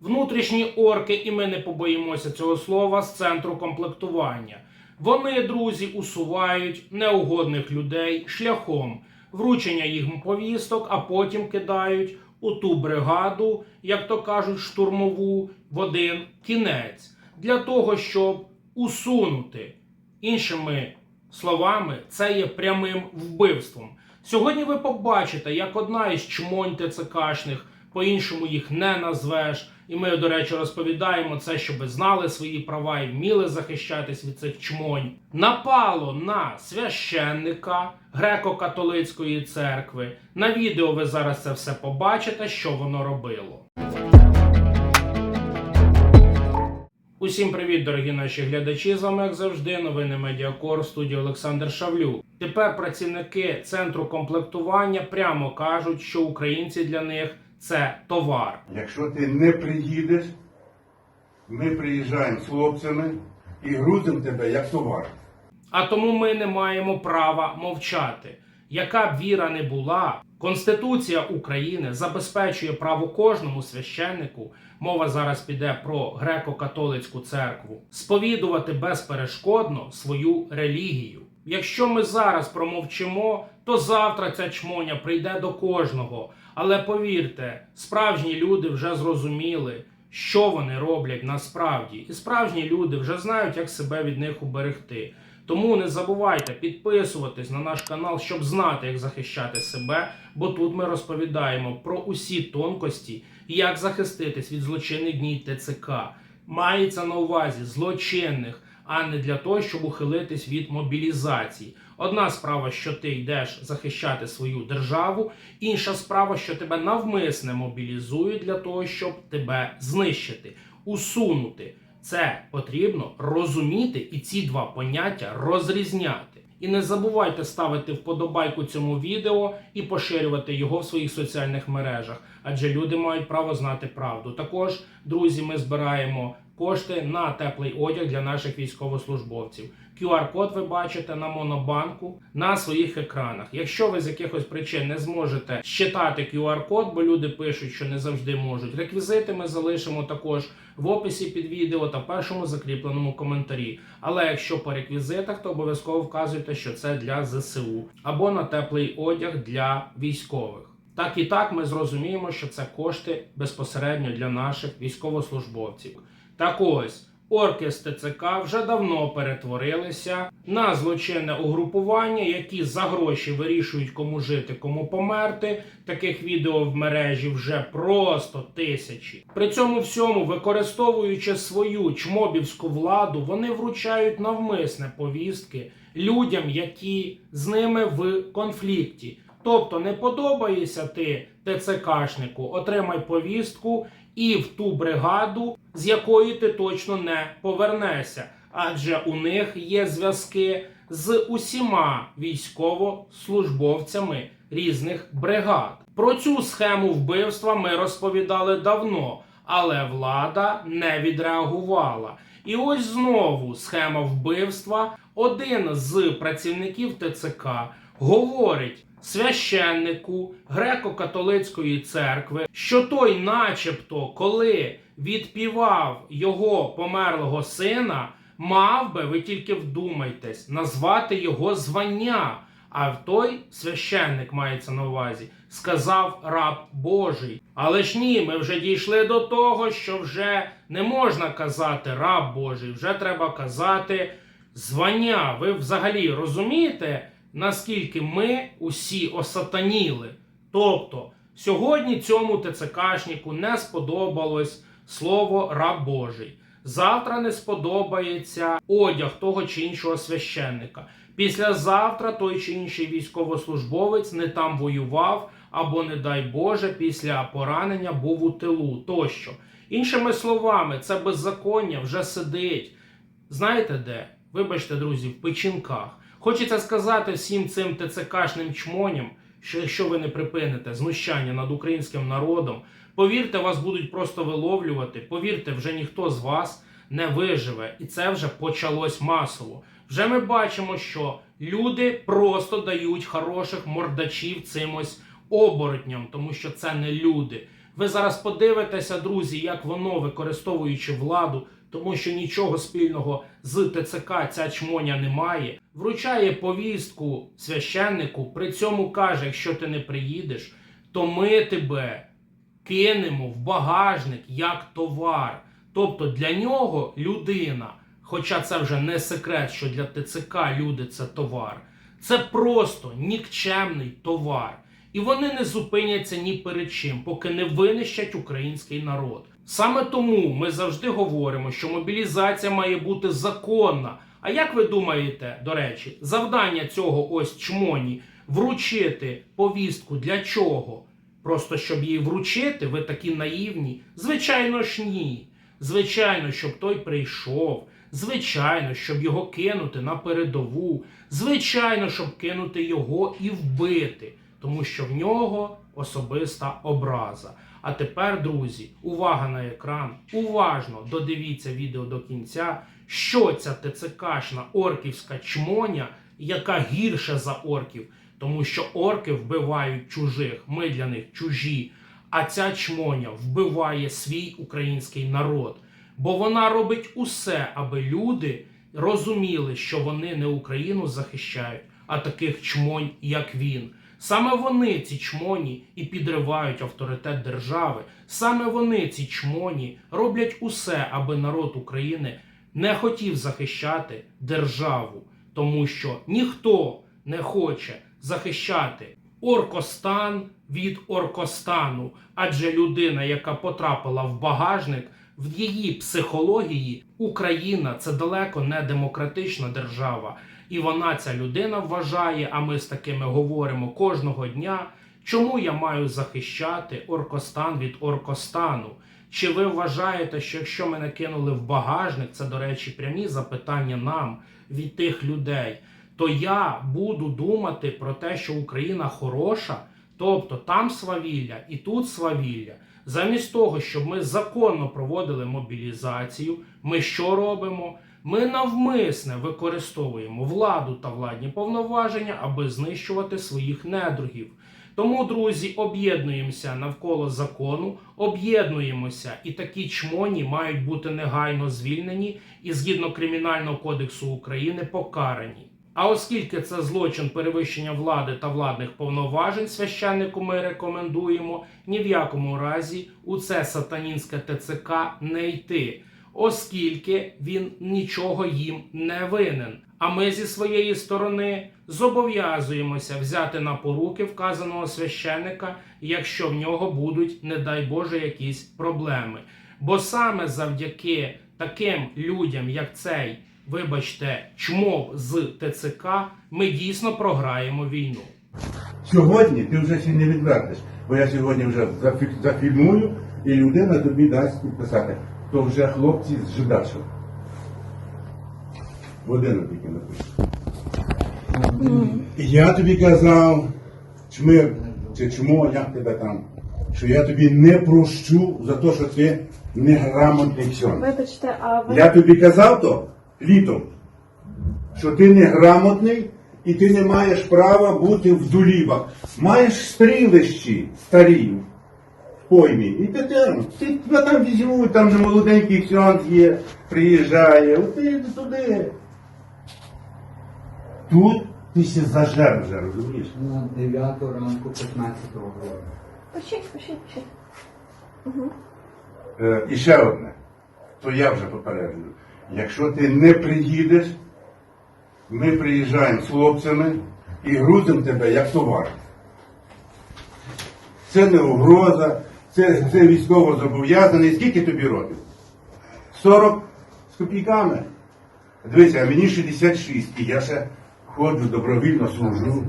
внутрішні орки, і ми не побоїмося цього слова з центру комплектування. Вони, друзі, усувають неугодних людей шляхом вручення їм повісток, а потім кидають у ту бригаду, як то кажуть, штурмову в один кінець, для того, щоб усунути іншими словами, це є прямим вбивством. Сьогодні ви побачите, як одна із чмонь ТЦКшних, по-іншому їх не назвеш. І ми, до речі, розповідаємо це, щоб знали свої права і вміли захищатись від цих чмонь. Напало на священника греко-католицької церкви. На відео ви зараз це все побачите, що воно робило. Усім привіт, дорогі наші глядачі. З вами, як завжди, новини Медіакор, студія Олександр Шавлюк. Тепер працівники центру комплектування прямо кажуть, що українці для них це товар. Якщо ти не приїдеш, ми приїжджаємо з хлопцями і грузимо тебе як товар. А тому ми не маємо права мовчати. Яка б віра не була, Конституція України забезпечує право кожному священнику. Мова зараз піде про греко-католицьку церкву, сповідувати безперешкодно свою релігію. Якщо ми зараз промовчимо, то завтра ця чмоня прийде до кожного. Але повірте, справжні люди вже зрозуміли, що вони роблять насправді, і справжні люди вже знають, як себе від них уберегти. Тому не забувайте підписуватись на наш канал, щоб знати, як захищати себе. Бо тут ми розповідаємо про усі тонкості, як захиститись від злочинних дій ТЦК. Мається на увазі злочинних, а не для того, щоб ухилитись від мобілізації. Одна справа, що ти йдеш захищати свою державу, інша справа, що тебе навмисне мобілізують для того, щоб тебе знищити, усунути. Це потрібно розуміти і ці два поняття розрізняти. І не забувайте ставити вподобайку цьому відео і поширювати його в своїх соціальних мережах, адже люди мають право знати правду. Також, друзі, ми збираємо кошти на теплий одяг для наших військовослужбовців. QR-код ви бачите на монобанку на своїх екранах. Якщо ви з якихось причин не зможете щитати QR-код, бо люди пишуть, що не завжди можуть. Реквізити ми залишимо також в описі під відео та першому закріпленому коментарі. Але якщо по реквізитах, то обов'язково вказуйте, що це для ЗСУ або на теплий одяг для військових. Так і так ми зрозуміємо, що це кошти безпосередньо для наших військовослужбовців. Так ось. Орки з ТЦК вже давно перетворилися на злочинне угрупування, які за гроші вирішують, кому жити, кому померти. Таких відео в мережі вже просто тисячі. При цьому всьому, використовуючи свою чмобівську владу, вони вручають навмисне повістки людям, які з ними в конфлікті. Тобто не подобаєшся ти ТЦКшнику, отримай повістку і в ту бригаду, з якої ти точно не повернешся. Адже у них є зв'язки з усіма військовослужбовцями різних бригад. Про цю схему вбивства ми розповідали давно, але влада не відреагувала. І ось знову схема вбивства. Один з працівників ТЦК говорить священнику греко-католицької церкви, що той, начебто, коли відпівав його померлого сина, мав би, ви тільки вдумайтесь, назвати його звання. А той священник мається на увазі, сказав раб Божий. Але ж ні, ми вже дійшли до того, що вже не можна казати раб Божий, вже треба казати звання. Ви взагалі розумієте, наскільки ми усі осатаніли? Тобто, сьогодні цьому ТЦКшнику не сподобалось слово раб Божий. Завтра не сподобається одяг того чи іншого священника. Післязавтра той чи інший військовослужбовець не там воював, або, не дай Боже, після поранення був у тилу тощо. Іншими словами, це беззаконня вже сидить. Знаєте де? Вибачте, друзі, в печінках. Хочеться сказати всім цим ТЦКшним чмоням, що якщо ви не припините знущання над українським народом, повірте, вас будуть просто виловлювати. Повірте, вже ніхто з вас не виживе, і це вже почалось масово. Вже ми бачимо, що люди просто дають хороших мордачів цим ось оборотням, тому що це не люди. Ви зараз подивитеся, друзі, як воно, використовуючи владу, тому що нічого спільного з ТЦК ця чмоня не має, вручає повістку священнику, при цьому каже, якщо ти не приїдеш, то ми тебе кинемо в багажник як товар. Тобто для нього людина, хоча це вже не секрет, що для ТЦК люди це товар, це просто нікчемний товар. І вони не зупиняться ні перед чим, поки не винищать український народ. Саме тому ми завжди говоримо, що мобілізація має бути законна. А як ви думаєте, до речі, завдання цього ось чмоні вручити повістку для чого? Просто щоб її вручити, ви такі наївні? Звичайно ж ні. Звичайно, щоб той прийшов. Звичайно, щоб його кинути на передову. Звичайно, щоб кинути його і вбити, тому що в нього особиста образа. А тепер, друзі, увага на екран. Уважно додивіться відео до кінця, що ця ТЦКшна орківська чмоня, яка гірша за орків, тому що орки вбивають чужих, ми для них чужі. А ця чмоня вбиває свій український народ. Бо вона робить усе, аби люди розуміли, що вони не Україну захищають, а таких чмонь, як він. Саме вони, ці чмоні, і підривають авторитет держави. Саме вони, ці чмоні, роблять усе, аби народ України не хотів захищати державу, тому що ніхто не хоче захищати Оркостан від Оркостану, адже людина, яка потрапила в багажник, в її психології Україна це далеко не демократична держава, і вона ця людина вважає. А ми з такими говоримо кожного дня. Чому я маю захищати Оркостан від Оркостану? Чи ви вважаєте, що якщо мене кинули в багажник, це, до речі, прямі запитання нам від тих людей, то я буду думати про те, що Україна хороша, тобто там свавілля і тут свавілля. Замість того, щоб ми законно проводили мобілізацію, ми що робимо? Ми навмисне використовуємо владу та владні повноваження, аби знищувати своїх недругів. Тому, друзі, об'єднуємося навколо закону, об'єднуємося, і такі чмоні мають бути негайно звільнені і згідно Кримінального кодексу України покарані. А оскільки це злочин перевищення влади та владних повноважень, священнику ми рекомендуємо ні в якому разі у це сатанінське ТЦК не йти, оскільки він нічого їм не винен. А ми зі своєї сторони зобов'язуємося взяти на поруки вказаного священника, якщо в нього будуть, не дай Боже, якісь проблеми. Бо саме завдяки таким людям, як цей, вибачте, чмов з ТЦК, ми дійсно програємо війну. Сьогодні ти вже ще не відвертиш, бо я сьогодні вже зафі- зафільмую, і людина тобі дасть підписати. То вже хлопці з Жидачева. Годину тільки напишу. Я тобі казав, чмир чи чмо, як тебе там, що я тобі не прощу за те, що ти неграмотний ксьон. Вибачте, а ви Я тобі казав то літом, що ти неграмотний і ти не маєш права бути в дулібах. Маєш стрілищі старі поймі. І ти там, ти тебе там візьмуть, там же молоденький ксьонц є, приїжджає, от ти йди туди. Тут ти ще зажер вже, розумієш? На 9 ранку 15 грудня. пишіть, пишіть, пишіть. Е, і ще одне, то я вже попереджую. Якщо ти не приїдеш, ми приїжджаємо з хлопцями і грузимо тебе як товар. Це не угроза, це, це військово зобов'язаний. Скільки тобі років? 40 з копійками. Дивися, а мені 66, і я ще ходжу добровільно служу.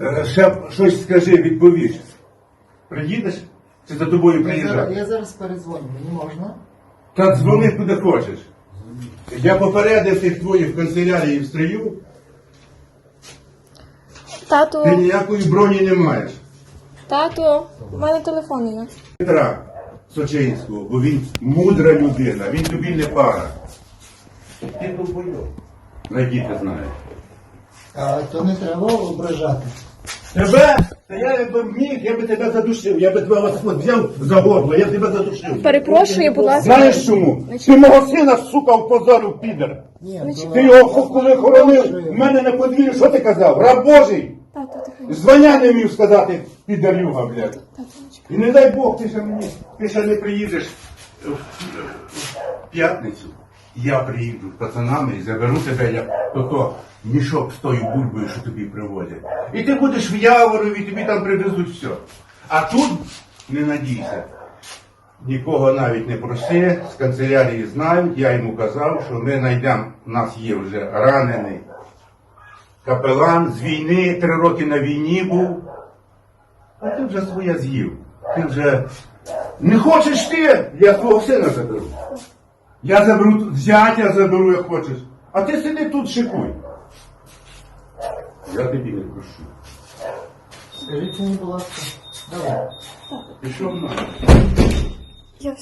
Е, Ще щось скажи, відповіш. Приїдеш? Чи за тобою Я зараз, приїжджати? я зараз перезвоню, мені можна? Та дзвони куди хочеш. Я попередив тих твоїх в канцелярії в стрію, Тату, ти ніякої броні не маєш. Тату, у мене телефон є. Петра Сочинського, бо він мудра людина, він тобі не пара. Ти довбойов. Найдіти знаєш. А, то не треба ображати. Тебе Та я якби міг, я би тебе задушив, я би тебе от взяв за горло, я б тебе задушив. Перепрошую, будь ласка. Знаєш чому? Ти мого сина, сука, впозорив, підер. Ти його коли хоронив, в мене на подвір'ї, що ти казав? Раб Божий! Тато, тихо. Звання не вмів сказати, підарюга, блядь. І не дай Бог, ти ще мені, ти ще не приїдеш в, в п'ятницю. Я приїду з пацанами і заберу тебе як то мішок з тою бульбою, що тобі привозять. І ти будеш в Яворові, тобі там привезуть все. А тут не надійся. Нікого навіть не проси, з канцелярії знають, я йому казав, що ми знайдемо, у нас є вже ранений капелан з війни, три роки на війні був. А ти вже своє з'їв. Ти вже не хочеш ти, я свого сина заберу. Я заберу тут зятя заберу, як хочеш. А ти сиди тут шикуй. Я тобі не прошу. Скажіть мені, будь ласка. Давай. Пішов на. Я...